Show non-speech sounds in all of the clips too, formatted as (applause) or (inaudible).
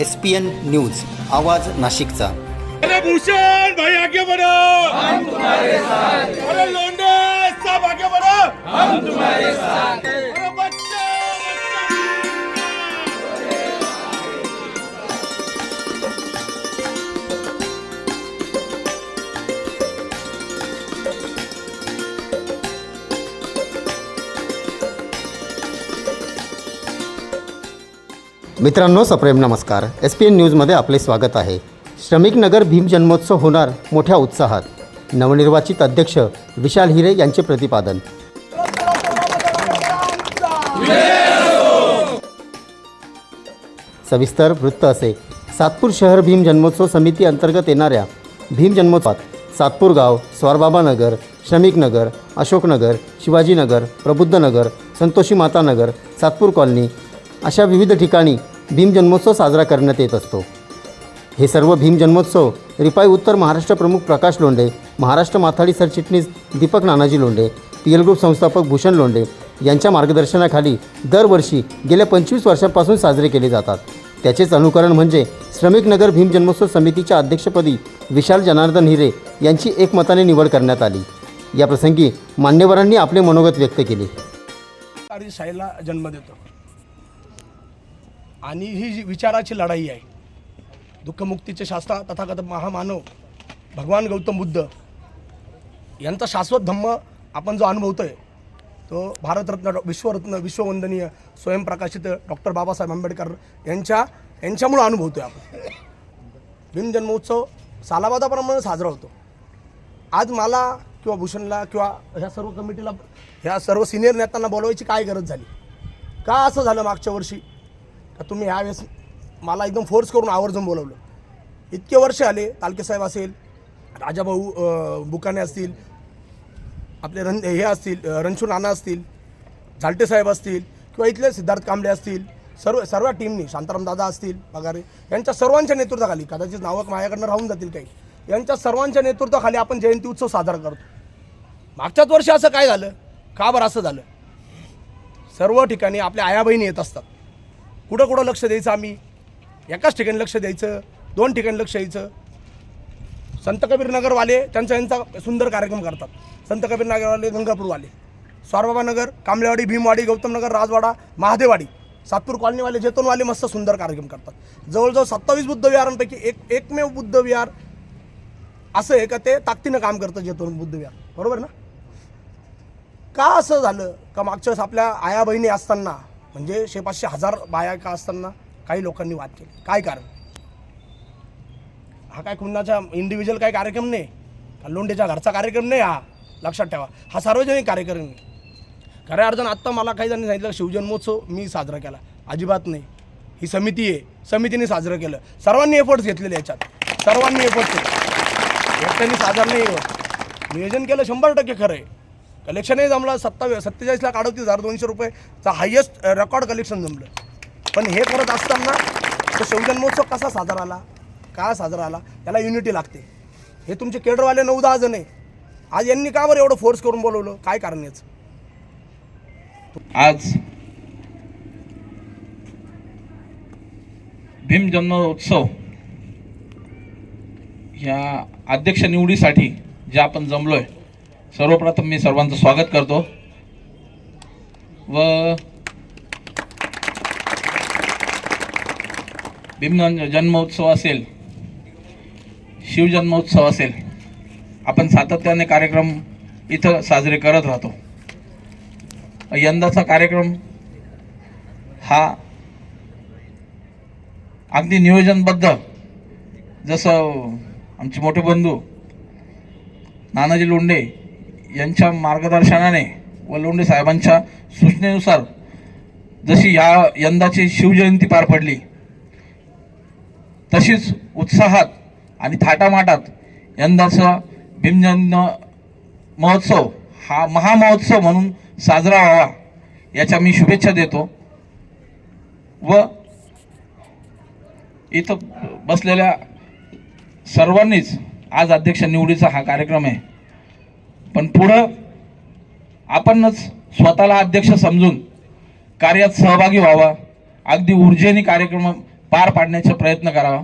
S P N news आवाज नाशिकचा. अरे भूषण भाई आगे बढ़ो हम तुम्हारे साथ. अरे लोंडे सब आगे बढ़ो हम तुम्हारे साथ. मित्रांनो सप्रेम नमस्कार. एस पी एन न्यूजमध्ये आपले स्वागत आहे. श्रमिक नगर भीम जन्मोत्सव होणार मोठ्या उत्साहात. नवनिर्वाचित अध्यक्ष विशाल हिरे यांचे प्रतिपादन. सविस्तर वृत्त असे. सातपूर शहर भीम जन्मोत्सव समिती अंतर्गत येणाऱ्या भीम जन्मोत्सवात सातपूर गाव स्वारबाबा नगर श्रमिक नगर अशोकनगर शिवाजीनगर प्रबुद्धनगर संतोषी माता नगर सातपूर कॉलनी अशा विविध ठिकाणी भीमजन्मोत्सव साजरा करण्यात येत असतो. हे सर्व भीमजन्मोत्सव रिपाई उत्तर महाराष्ट्र प्रमुख प्रकाश लोंढे महाराष्ट्र माथाडी सरचिटणीस Deepak Nanaji Londhe P L group संस्थापक भूषण लोंढे यांच्या मार्गदर्शनाखाली दरवर्षी गेल्या पंचवीस वर्षांपासून साजरे केले जातात. त्याचेच अनुकरण म्हणजे श्रमिक नगर भीम जन्मोत्सव समितीच्या अध्यक्षपदी विशाल जनार्दन हिरे यांची एकमताने निवड करण्यात आली. या प्रसंगी मान्यवरांनी आपले मनोगत व्यक्त केले. जन्म देतो. आणि ही जी विचाराची लढाई आहे दुःखमुक्तीचे शास्त्र तथागत महामानव भगवान गौतम बुद्ध यांचा शाश्वत धम्म आपण जो अनुभवतो आहे तो भारतरत्न डॉ विश्वरत्न विश्ववंदनीय स्वयंप्रकाशित डॉक्टर बाबासाहेब आंबेडकर यांच्या यांच्यामुळं अनुभवतो आहे आपण भीमजन्मोत्सव सालाबादाप्रमाणे साजरा होतो. आज मला किंवा भूषणला किंवा ह्या सर्व कमिटीला ह्या सर्व सिनियर नेत्यांना बोलवायची काय गरज झाली? का असं झालं मागच्या वर्षी? तुम्ही ह्यावेळेस मला एकदम फोर्स करून आवर्जून बोलवलं. इतके वर्ष आले तालकेसाहेब असेल राजाभाऊ बुकाने असतील आपले रण हे असतील रणशू रणछू नाना असतील झालटे साहेब असतील किंवा इथले सिद्धार्थ कांबळे असतील सर्व सर्व टीमनी शांताराम दादा असतील पगारे यांच्या सर्वांच्या नेतृत्वाखाली कदाचित नावं माझ्याकडनं राहून जातील काही यांच्या सर्वांच्या नेतृत्वाखाली आपण जयंती उत्सव साजरा करतो. मागच्याच वर्षी असं काय झालं? का बरं असं झालं? सर्व ठिकाणी आपल्या आया बहिणी येत असतात. कुठं कुठं लक्ष द्यायचं आम्ही? एकाच ठिकाणी लक्ष द्यायचं दोन ठिकाणी लक्ष द्यायचं. संत कबीर नगरवाले त्यांचा यांचा सुंदर कार्यक्रम करतात. संत कबीर नगरवाले गंगापूरवाले. स्वारबाबा नगर कांबळेवाडी भीमवाडी गौतम नगर राजवाडा महादेवाडी सातपूर कॉलनीवाले जेतोनवाले मस्त सुंदर कार्यक्रम करतात. जवळजवळ सत्तावीस बुद्ध विहारांपैकी एक एकमेव बुद्ध विहार असं आहे का ते ताकदीनं काम करतं जेतोन बुद्ध विहार. बरोबर ना? का असं झालं? का मागच्या वेळेस आपल्या आया बहिणी असताना म्हणजे शे पाचशे हजार बाया असताना काही लोकांनी वाद केले. काय कारण? हा काय कुणाच्या इंडिव्हिज्युअल काय कार्यक्रम नाही. का लोंढेच्या घरचा कार्यक्रम नाही हा. लक्षात ठेवा. हा सार्वजनिक कार्यक्रम आहे. खऱ्या अर्थानं आत्ता मला काही जणांनी सांगितलं शिवजन्मोत्सव मी साजरा केला. अजिबात नाही. ही समिती आहे. समितीने साजरं केलं. सर्वांनी एफर्ट्स घेतलेले याच्यात. सर्वांनी एफर्ट्स केले. एकट्याने साजरा नाही नियोजन केलं शंभर टक्के खरं आहे. कलेक्शनही जमलं सत्तावीस सत्तेचाळीस लाख अडतीस हजार दोनशे रुपयेचा हायेस्ट रेकॉर्ड कलेक्शन जमलं. पण हे करत असताना तो शिवजन्मोत्सव कसा साजरा आला? का साजरा आला? त्याला युनिटी लागते. हे तुमचे केडरवाले नऊ दहा जण आहे आज यांनी का बरं एवढं फोर्स करून बोलवलं? काय कारण याचं? आज भीम जन्मोत्सव ह्या अध्यक्ष निवडीसाठी जे आपण जमलोय सर्वप्रथम मी सर्वांचं स्वागत करतो. व भीम जन्मोत्सव असेल शिवजन्मोत्सव असेल आपण सातत्याने कार्यक्रम इथं साजरे करत राहतो. यंदाचा कार्यक्रम हा अगदी नियोजनबद्ध जसं आमचे मोठे बंधू नानाजी लोंढे यांच्या मार्गदर्शनाने व लोंढे साहेबांच्या सूचनेनुसार जशी या यंदाची शिवजयंती पार पडली तशीच उत्साहात आणि थाटामाटात यंदाचा भीमजन्म महोत्सव हा महामहोत्सव म्हणून साजरा व्हावा याच्या मी शुभेच्छा देतो. व इथं बसलेल्या सर्वांनीच आज अध्यक्ष निवडीचा हा कार्यक्रम आहे. पण पुढं आपणच स्वतःला अध्यक्ष समजून कार्यात सहभागी व्हावा. अगदी ऊर्जेने कार्यक्रम पार पाडण्याचा प्रयत्न करावा.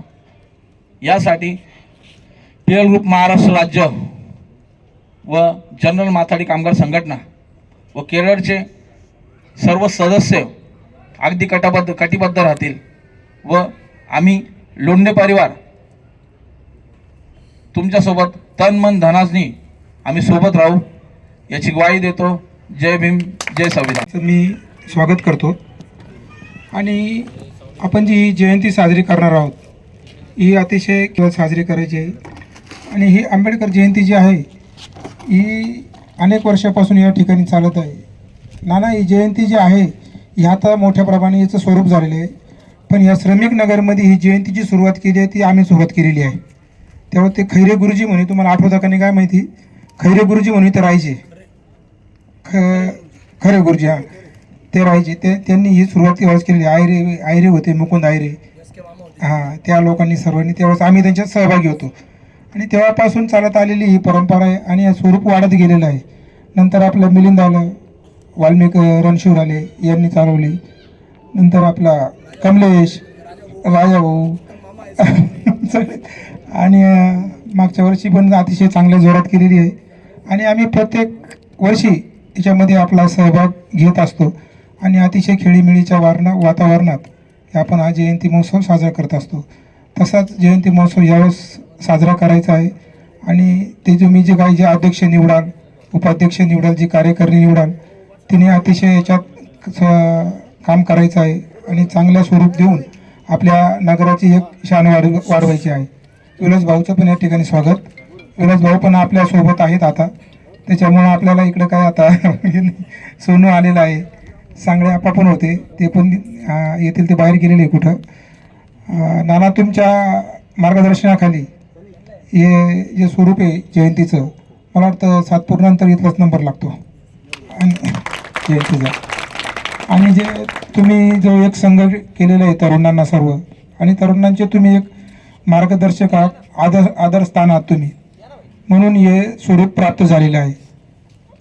यासाठी पी एल ग्रुप महाराष्ट्र राज्य व जनरल माथाडी कामगार संघटना व केरळचे सर्व सदस्य अगदी कटाबद्ध कटिबद्ध राहतील व आम्ही लोंढे परिवार तुमच्यासोबत तन मन धनाजनी आम्ही सोबत राहू. याची ग्वाही देतो. जय भीम जय संविधान. मी स्वागत करतो. आणि आपण जी ही जयंती साजरी करणार आहोत ही अतिशय किंवा साजरी करायची आहे. आणि ही आंबेडकर जयंती जी आहे ही अनेक वर्षापासून या ठिकाणी चालत आहे. नाना ही जयंती जी आहे ही आता मोठ्या प्रमाणे याचं स्वरूप झालेलं आहे. पण या श्रमिक नगरमध्ये ही जयंतीची सुरुवात केली आहे ती आम्ही सुरुवात केलेली आहे. तेव्हा ते खैरे गुरुजी म्हणे तुम्हाला आठवतं का नाही काय माहिती? खैरे गुरुजी म्हणून इथे राहायचे. ख खरे गुरुजी हां. ते राहायचे. ते त्यांनी ही सुरुवात तेव्हाच केलेली. आयरे आयरे होते मुकुंद आयरे. हां त्या लोकांनी सर्वांनी तेव्हाच आम्ही त्यांच्यात सहभागी होतो. आणि तेव्हापासून चालत आलेली ही परंपरा आहे आणि स्वरूप वाढत गेलेलं आहे. नंतर आपलं मिलिंद आलं वाल्मिक रणशिवर आले यांनी चालवली. नंतर आपला कमलेश राजाभाऊ. (laughs) आणि मागच्या वर्षी पण अतिशय चांगल्या जोरात केलेली आहे. आणि आम्ही प्रत्येक वर्षी याच्यामध्ये आपला सहभाग घेत असतो. आणि अतिशय खेळीमेळीच्या वारणा वातावरणात हे आपण हा जयंती महोत्सव साजरा करत असतो. तसाच जयंती महोत्सव यावेळेस साजरा करायचा आहे. आणि ते तुम्ही जे काही जे अध्यक्ष निवडाल उपाध्यक्ष निवडाल जी कार्यकारिणी निवडाल तिने अतिशय याच्यात स- काम करायचं आहे. आणि चांगलं स्वरूप देऊन आपल्या नगराची एक शान वाढ वाढवायची आहे. विलास भाऊचं पण या ठिकाणी स्वागत. रस भाऊ पण आपल्यासोबत आहेत आता. त्याच्यामुळं आपल्याला इकडं काय आता (laughs) सोनू आलेलं आहे. सांगळे आपा पण होते. ते पण येतील ते बाहेर गेलेले आहे कुठं नाना तुमच्या मार्गदर्शनाखाली हे जे स्वरूप आहे जयंतीचं मला वाटतं सातपूरनंतर इथलाच नंबर लागतो. आणि (laughs) जयंतीचा. आणि जे तुम्ही जो एक संघ केलेला आहे तरुणांना सर्व आणि तरुणांचे तुम्ही एक मार्गदर्शक आहात आदर आदरस्थान आहात तुम्ही. म्हणून हे स्वरूप प्राप्त झालेलं आहे.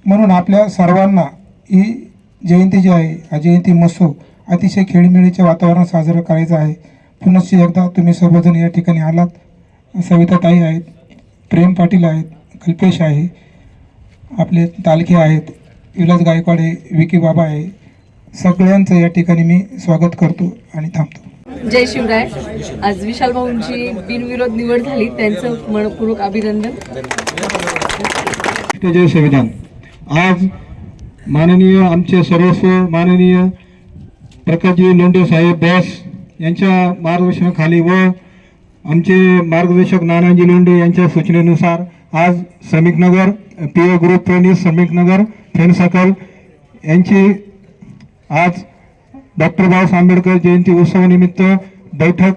म्हणून आपल्या सर्वांना ही जयंती जी आहे हा जयंती महोत्सव अतिशय खेळीमेळीच्या वातावरणात साजरं करायचं आहे. पुनश्च एकदा तुम्ही सर्वजण या ठिकाणी आलात. सविताताई आहेत प्रेम पाटील आहेत कल्पेश आहे आपले तालखे आहेत विलास गायकवाड आहे विकी बाबा आहे. सगळ्यांचं या ठिकाणी मी स्वागत करतो आणि थांबतो. जय शिवराय. आज विशाल भाऊंची बिनविरोध निवड झाली. त्यांचं मनपूर्वक अभिनंदन. ते जय संविधान. आज माननीय आमचे सर्वस्व माननीय प्रकाशजी लोंढे साहेब बॉस यांच्या मार्गदर्शनाखाली व आमचे मार्गदर्शक नानाजी लोंढे यांच्या सूचनेनुसार आज श्रमिकनगर पी ओ ग्रुप प्रणित श्रमिकनगर फ्रेंड सर्कल यांची आज डॉक्टर बाबासाहेब आंबेडकर जयंती उत्सवानिमित्त बैठक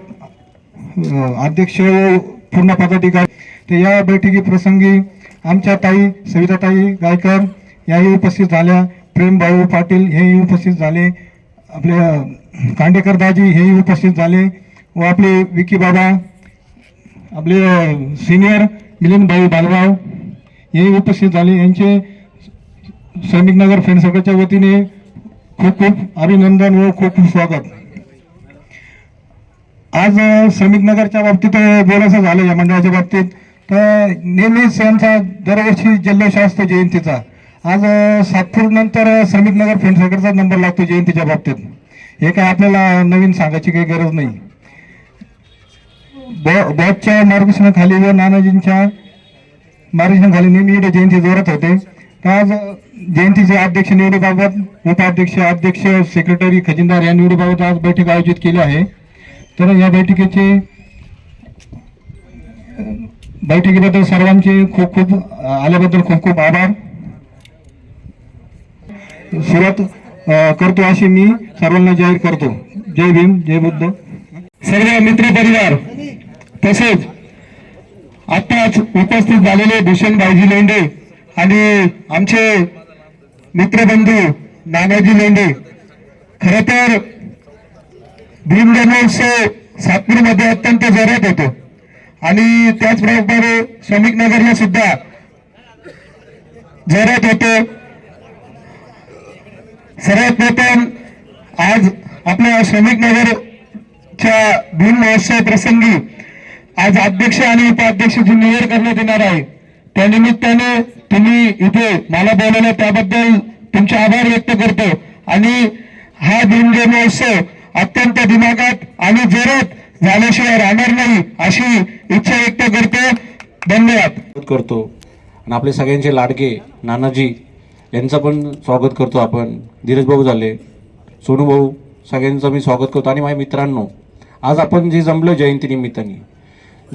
अध्यक्ष व पूर्ण पदाधिकारी. तर या बैठकी प्रसंगी आमच्या ताई सविताताई गायकर याही उपस्थित झाल्या. प्रेमभाऊ पाटील हेही उपस्थित झाले. आपले कांडेकर दाजी हेही उपस्थित झाले व आपले विकी बाबा आपले सिनियर मिलिंदभाई बालगाव हेही उपस्थित झाले. यांचे सैनिकनगर फ्रेंड सर्कलच्या वतीने खूप खूप अभिनंदन व खूप खूप स्वागत. आज अ, श्रमिकनगरच्या बाबतीत बोलायचं झालं या मंडळाच्या बाबतीत तर नेहमीच यांचा दरवर्षी जल्लोष असतो जयंतीचा. आज सातपूर नंतर अ, श्रमिकनगर फ्रेंड सर्कलचा नंबर लागतो जयंतीच्या बाबतीत. हे काय आपल्याला नवीन सांगायची काही गरज नाही. बॉ- बॉसच्या मार्गदर्शनाखाली व नानाजींच्या मार्गदर्शनाखाली नेहमी जयंती जोरात होते. आज जयंतीचे अध्यक्ष निवडीबाबत उपाध्यक्ष अध्यक्ष सेक्रेटरी खजिनदार या निवडीबाबत आज बैठक आयोजित केली आहे. तर या बैठकीचे बैठकीबद्दल सर्वांचे खूप खूप आल्याबद्दल खूप खूप आभार. सुरुवात करतो अशी मी सर्वांना जाहीर करतो. जय भीम जय बुद्ध. सर्व मित्र परिवार तसेच आताच उपस्थित झालेले भूषण भाईजी लेंडे आणि आमचे मित्रबंधू नानाजी लेंडे खर तर भीम सातपूरमध्ये अत्यंत जोरात होतो. आणि त्याचप्रमाणे श्रमिक नगरला सुद्धा जोरात होतो. सर्वात प्रथम आज आपल्या श्रमिक नगरच्या भीम महोत्सव प्रसंगी आज अध्यक्ष आणि उपाध्यक्षाची निवड करण्यात येणार आहे त्यानिमित्ताने तुम्ही इथे मला बोलवलं त्याबद्दल तुमचे आभार व्यक्त करतो. आणि हा भीम महोत्सव अत्यंत दिमागात आणि जोरात झाल्याशिवाय राहणार नाही अशी इच्छा व्यक्त करतो. धन्यवाद. करतो. आणि आपले सगळ्यांचे लाडके नानाजी यांचं पण स्वागत करतो आपण. धीरज भाऊ झाले सोनू भाऊ सगळ्यांचं मी स्वागत करतो. आणि माझ्या मित्रांनो आज आपण जे जमलं जयंती निमित्ताने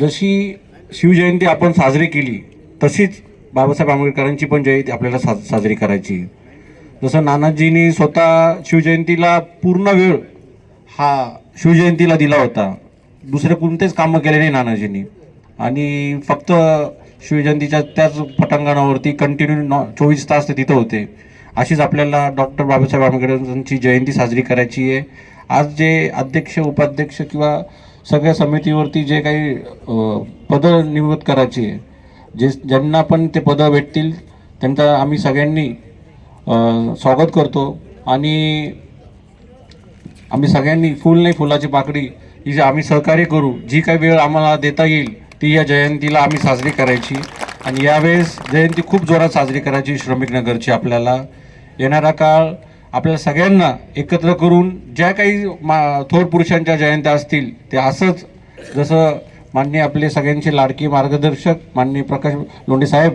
जशी शिवजयंती आपण साजरी केली तशीच बाबासाहेब आंबेडकरांची पण जयंती आपल्याला सा साजरी करायची. जसं नानाजींनी स्वतः शिवजयंतीला पूर्ण वेळ हा शिवजयंतीला दिला होता. दुसरे कोणतेच कामं केले नाही नानाजींनी. आणि फक्त शिवजयंतीच्या त्याच पटांगणावरती कंटिन्यू नॉ चोवीस तास ते तिथं होते. अशीच आपल्याला डॉक्टर बाबासाहेब आंबेडकरांची जयंती साजरी करायची आहे. आज जे अध्यक्ष उपाध्यक्ष किंवा सगळ्या समितीवरती जे काही पदं निवृत्त करायची आहे जे ज्यांना पण ते पदं भेटतील त्यांचा आम्ही सगळ्यांनी स्वागत करतो. आणि आम्ही सगळ्यांनी फुल नाही फुलाची पाकडी ही जी आम्ही सहकार्य करू जी काही वेळ आम्हाला देता येईल ती या जयंतीला आम्ही साजरी करायची. आणि यावेळेस जयंती खूप जोरात साजरी करायची श्रमिक नगरची आपल्याला. येणारा काळ आपल्या सगळ्यांना एकत्र करून ज्या काही मा थोर पुरुषांच्या जयंत्या असतील ते असंच जसं माननीय आपले सगळ्यांचे लाडके मार्गदर्शक माननीय प्रकाश लोंढे साहेब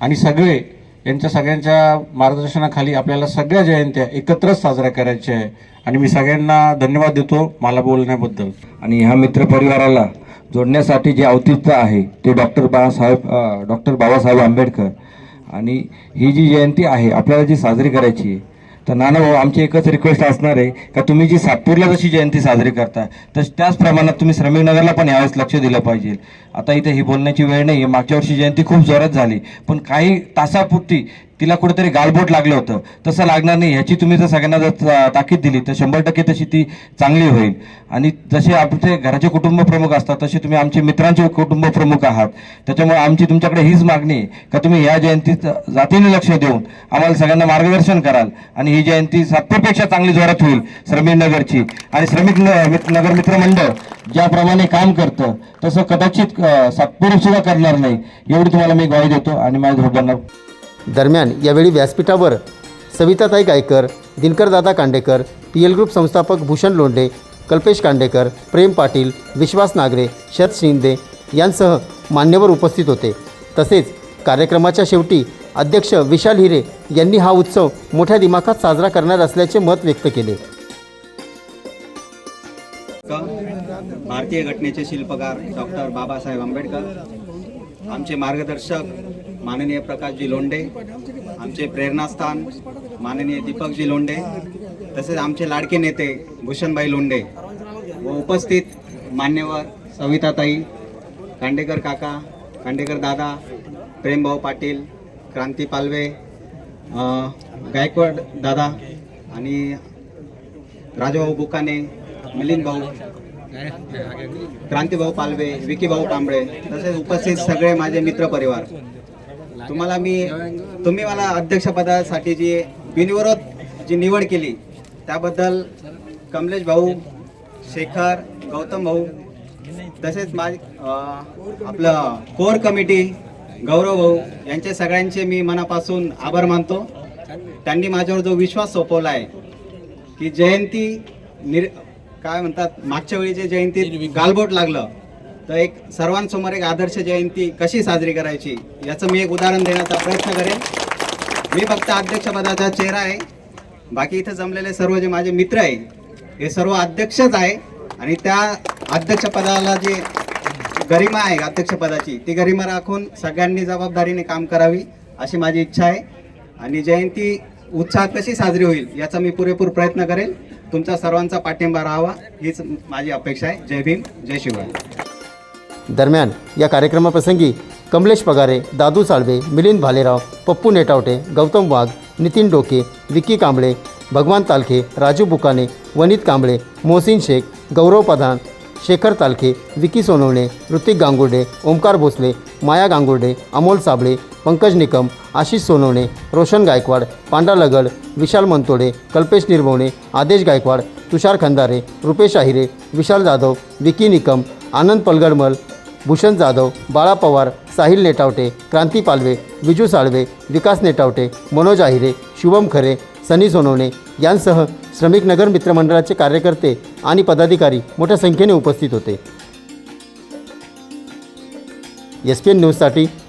आणि सगळे यांच्या सगळ्यांच्या मार्गदर्शनाखाली आपल्याला सगळ्या जयंत्या एकत्रच साजऱ्या करायच्या आहे. आणि मी सगळ्यांना धन्यवाद देतो मला बोलण्याबद्दल. आणि ह्या मित्रपरिवाराला जोडण्यासाठी जे औतित्य आहे ते डॉक्टर बाळासाहेब डॉक्टर बाबासाहेब आंबेडकर. आणि ही जी जयंती आहे आपल्याला जी साजरी करायची आहे तर नाना भाऊ आमची एकच रिक्वेस्ट असणार आहे का तुम्ही जी सातपूरला जशी जयंती साजरी करता तर त्याच प्रमाणात तुम्ही श्रमिक नगरला पण यावेळेस लक्ष दिलं पाहिजे. आता इथे ही बोलण्याची वेळ नाही मागच्या वर्षी जयंती खूप जोरात झाली. पण काही तासापुरती तिला कुठेतरी गालबोट लागलं होतं. तसं लागणार नाही. ह्याची तुम्ही जर सगळ्यांना जर ताकीद दिली तर शंभर टक्के तशी ती चांगली होईल. आणि जसे आपले घराचे कुटुंब प्रमुख असतात तसे तुम्ही आमचे मित्रांचे कुटुंब प्रमुख आहात. त्याच्यामुळे आमची तुमच्याकडे हीच मागणी आहे का तुम्ही या जयंतीत जातीने लक्ष देऊन आम्हाला सगळ्यांना मार्गदर्शन कराल आणि ही जयंती सातपूरपेक्षा चांगली जोरात होईल श्रमिक नगरची. आणि श्रमिक न- नगर मित्रमंडळ ज्याप्रमाणे काम करतं तसं कदाचित अं, सुद्धा करणार नाही. एवढी तुम्हाला मी ग्वाही देतो आणि माझ्या धोरणांना दरम्यान यावेळी व्यासपीठावर Savitatai Gaikar Dinkardada Kandekar P L group संस्थापक भूषण लोंढे कल्पेश कांडेकर प्रेम पाटील विश्वास नागरे शरद शिंदे यांसह मान्यवर उपस्थित होते. तसेच कार्यक्रमाच्या शेवटी अध्यक्ष विशाल हिरे यांनी हा उत्सव मोठ्या दिमाखात साजरा करणार असल्याचे मत व्यक्त केले. भारतीय घटनेचे शिल्पकार डॉक्टर बाबासाहेब आंबेडकर आमचे मार्गदर्शक माननीय प्रकाशजी लोंढे आमचे प्रेरणास्थान माननीय दीपकजी लोंढे तसेच आमचे लाडके नेते भूषणभाई लोंढे व उपस्थित मान्यवर सविताताई कांडेकर काका कांडेकर दादा प्रेमभाऊ पाटील क्रांती पालवे गायकवाड दादा आणि राजाभाऊ बुकाने मिलिंद भाऊ क्रांतीभाऊ पालवे विकीभाऊ कांबळे तसेच उपस्थित सगळे माझे मित्र परिवार. तुम्हाला मी तुम्ही मला अध्यक्षपदासाठी जी बिनविरोध जी निवड केली त्याबद्दल कमलेश भाऊ शेखर गौतम भाऊ तसेच माझ आपलं कोर कमिटी गौरव भाऊ यांचे सगळ्यांचे मी मनापासून आभार मानतो. त्यांनी माझ्यावर जो विश्वास सोपवला आहे की जयंती निर काय म्हणतात मागच्या वेळी जे जयंतीत गालबोट लागलं तर एक सर्वांसमोर एक आदर्श जयंती कशी साजरी करायची याचं मी एक उदाहरण देण्याचा प्रयत्न करेन. मी फक्त अध्यक्षपदाचा चेहरा आहे. बाकी इथं जमलेले सर्व जे माझे मित्र आहे हे सर्व अध्यक्षच आहे. आणि त्या अध्यक्षपदाला जे गरिमा आहे अध्यक्षपदाची ती गरिमा राखून सगळ्यांनी जबाबदारीने काम करावी अशी माझी इच्छा आहे. आणि जयंती उत्साहात कशी साजरी होईल याचा मी पुरेपूर प्रयत्न करेन. तुमचा सर्वांचा पाठिंबा राहावा हीच माझी अपेक्षा आहे. जय भीम जय शिवराय दरम्यान या कार्यक्रमाप्रसंगी कमलेश पगारे दादू साळवे मिलिंद भालेराव पप्पू नेटावटे गौतम वाघ नितीन डोके विकी कांबळे भगवान तालखे राजू बुकाने वनित कांबळे मोहसिन शेख गौरव प्रधान शेखर तालखे विकी सोनवणे ऋतिक गांगुर्डे ओंकार भोसले माया गांगुर्डे अमोल साबळे पंकज निकम आशिष सोनवणे रोशन गायकवाड पांडा लगड विशाल मंतोडे कल्पेश निर्मवणे आदेश गायकवाड तुषार खंदारे रुपेश आहिरे विशाल जाधव विकी निकम आनंद पलगडमल भूषण जाधव बाळा पवार साहिल नेटावटे क्रांती पालवे विजू साळवे विकास नेटावटे मनोज आहिरे शुभम खरे सनी सोनवणे यांसह श्रमिक नगर मित्रमंडळाचे कार्यकर्ते आणि पदाधिकारी मोठ्या संख्येने उपस्थित होते. एस पी एन न्यूजसाठी